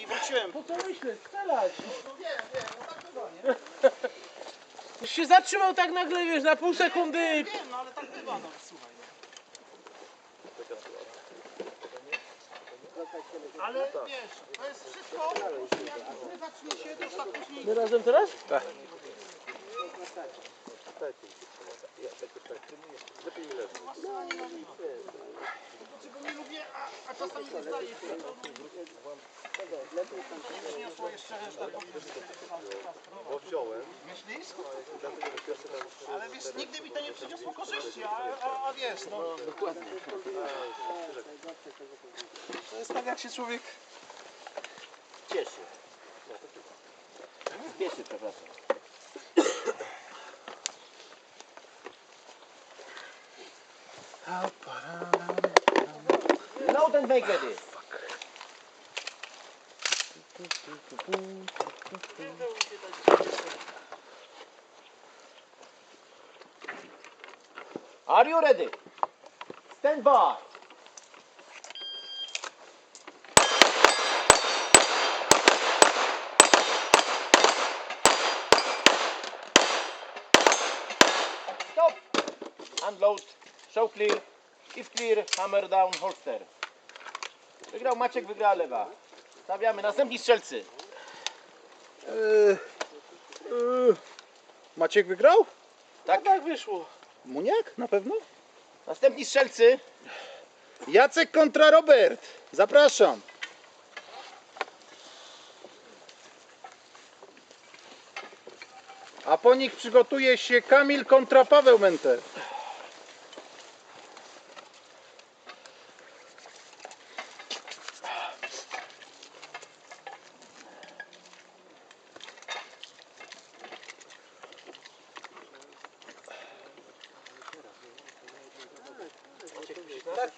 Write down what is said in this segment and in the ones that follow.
i wróciłem. Po co myślę? Strzelać. No wiem, wiem, no tak bywa, nie? Już się zatrzymał tak nagle, wiesz, na pół sekundy. Wiem, no ale tak bywa, no słuchaj. no. Ale wiesz, to jest wszystko, jak zacznie się, to już tak później... My razem teraz? Czego nie lubię, a, a czasami nie zdaję się. Przyniosło jeszcze, powiem, Bo wziąłem, Myślisz? Ale wiesz, nigdy mi to nie przyniosło korzyści, a, a, a wiesz, no... To jest tak, jak się człowiek... Cieszy. Spieszy, przepraszam. Load and make. Are you ready? Stand by. Stop. Unload. Show clear. If clear, hammer down, holster. Wygrał Maciek, wygrała lewa. Stawiamy. Następni strzelcy. Maciek wygrał? Tak, tak wyszło. Muniak? Na pewno? Następni strzelcy. Jacek kontra Robert. Zapraszam. A po nich przygotuje się Kamil kontra Paweł Menter.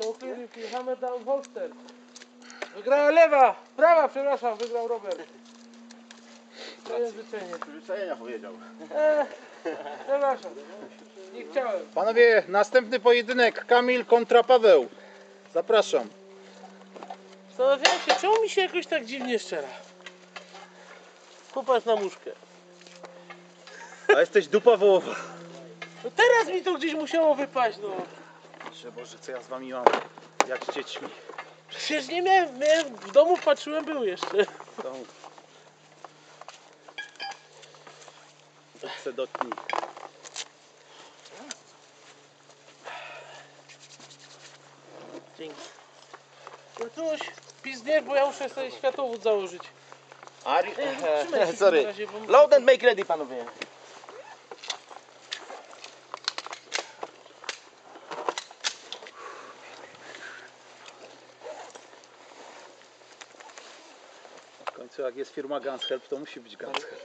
If you hammer down holster. Wygrała lewa, prawa, przepraszam, wygrał Robert. Przejęzyczenie. Przyzwyczajenia powiedział. Eee, przepraszam, nie chciałem. Panowie, następny pojedynek Kamil kontra Paweł. Zapraszam. Zastanawiałem się, czemu mi się jakoś tak dziwnie szczera. Popatrz na muszkę. A jesteś dupa wołowa. No teraz mi to gdzieś musiało wypaść, no. Boże, Boże, co ja z wami mam? Jak z dziećmi. Przecież nie miałem, miałem w domu patrzyłem, był jeszcze. To... Se dotknij. Dzięki. No coś, pizniesz, bo ja muszę sobie światłowód założyć. Are you... Ej, trzymaj się w Sorry. razie, bo- Load and make ready, panowie. Końcu jak jest firma Guns Help, to musi być Guns Help.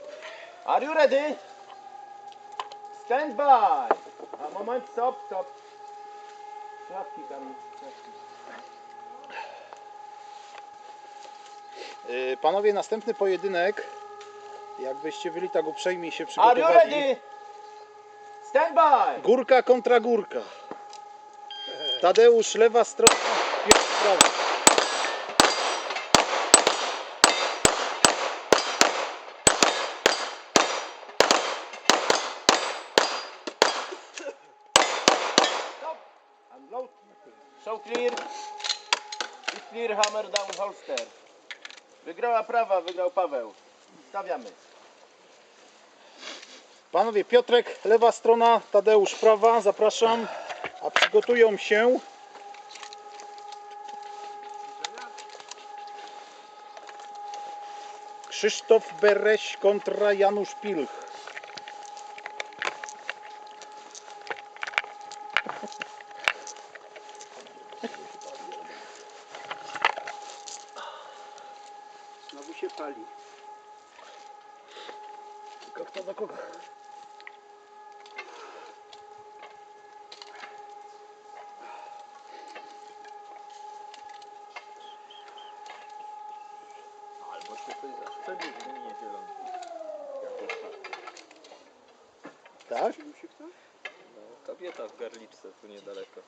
Are you ready? Stand by. A moment, stop, stop. Szlafki tam. Yy, Panowie, następny pojedynek. Jakbyście byli tak uprzejmi i się Are you przygotowali. ready? Stand by. Górka kontra górka. Tadeusz lewa strona, Piotr prawa. Unload. Show clear. If clear, hammer down, holster. Wygrała prawa, wygrał Paweł. Stawiamy. Panowie, Piotrek lewa strona, Tadeusz prawa, zapraszam. A przygotują się Krzysztof Bereś kontra Janusz Pilch. Tylko kto do kogo? Albo się coś zastrzelił w linie zielonej. Tak? się kto? No, kobieta w garliczce tu niedaleko.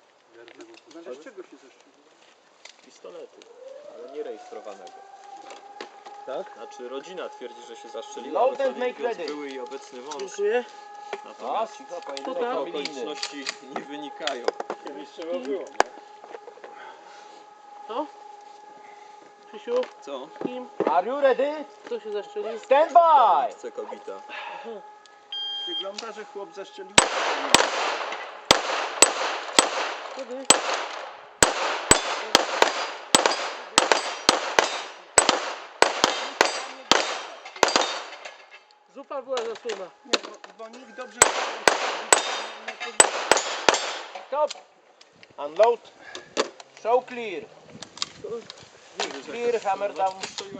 Ale z czego się zaszczycił? Pistoletu, ale nie rejestrowanego. Tak? Znaczy rodzina twierdzi, że się zastrzeliła, Load ale and to make ready. były i obecny wąż. Dziękuję. A, Natomiast cicho, To pojedynek tak. familijny. okoliczności nie wynikają. Kiedyś trzeba było. No. Krzysiu, Co? kim? Are you ready? Kto się zaszczelił? Stand by! Chce kobita. Wygląda, że chłop zaszczelił. Kiedy? Zupa była zasłona. Nie, bo, bo nikt dobrze nie powinien. Stop! Unload. Show clear. Clear, hammer down.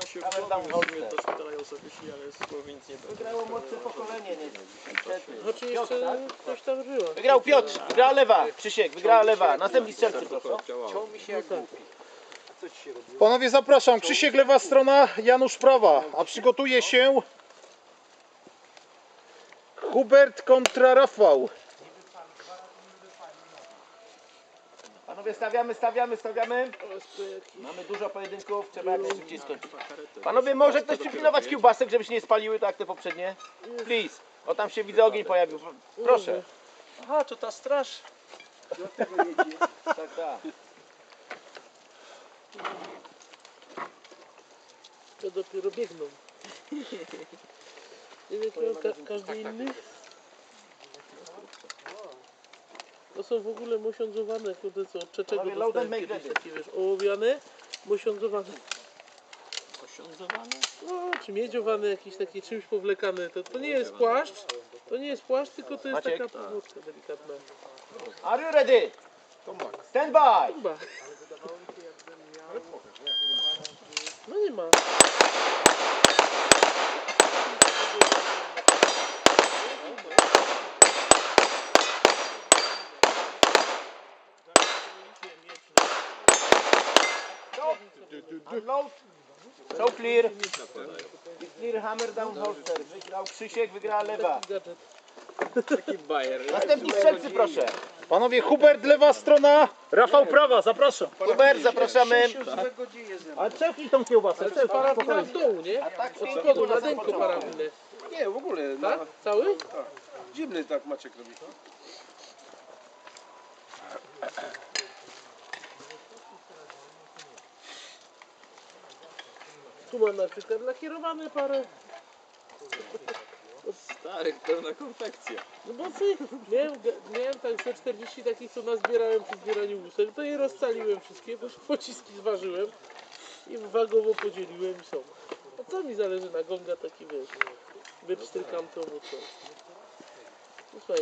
Się w Hammer down holster. do szpitala ją zawiesili, ale słowo nic nie było. Wygrało młodsze pokolenie, niestety. Znaczy jeszcze tak? ktoś tam żyła. Wygrał Piotr, wygrała lewa. Krzysiek, wygrała lewa. Następni strzelcy, proszę. Działało. mi się jak głupi. Co ci się robiło? Panowie zapraszam, Krzysiek lewa strona, Janusz prawa, a przygotuje się Hubert kontra Rafał. Panowie, stawiamy, stawiamy, stawiamy. Mamy dużo pojedynków, trzeba jak najszybciej skończyć. Panowie, może ktoś przypilnować kiełbasek, żeby się nie spaliły tak jak te poprzednie? Please. O, tam się widzę ogień pojawił. Proszę. Aha, to ta straż. Tak, tak. To dopiero biegną. Nie wiem, czy ka każdy inny? To są w ogóle mosiądzowane, kurde co, od and dostałem kiedyś takie, wiesz, ołowiane, mosiądzowane. Osiądzowane? No, czy miedziowane jakieś takie czymś powlekane. To, to nie jest płaszcz, to nie jest płaszcz, tylko to jest Maciek? taka powłóczka delikatna. Are you ready? Stand by. Chyba. No nie ma. Unload. Show clear. I clear hammer down holster. Wygrał Krzysiek, wygrała lewa. Gadżet. Taki bajer. Następni strzelcy, proszę. Panowie, Hubert lewa strona, Rafał prawa, zapraszam. Hubert, zapraszamy. Ale cofnij tą kiełbasę, To jest parafina w dołu, nie? tak, Od spodu na samym parafinę. Nie, w ogóle. Tak? No, Cały? dziwny tak Maciek robi. Tu mam na przykład lakierowane parę. Stary, pełna konfekcja. No bo ty, miałem, miałem tak ze 40 takich, co nazbierałem przy zbieraniu łusek, to je rozcaliłem wszystkie, po- pociski zważyłem i wagowo podzieliłem i są. A co mi zależy na gonga taki wiesz, wypstrykam to, bo co. No słuchaj,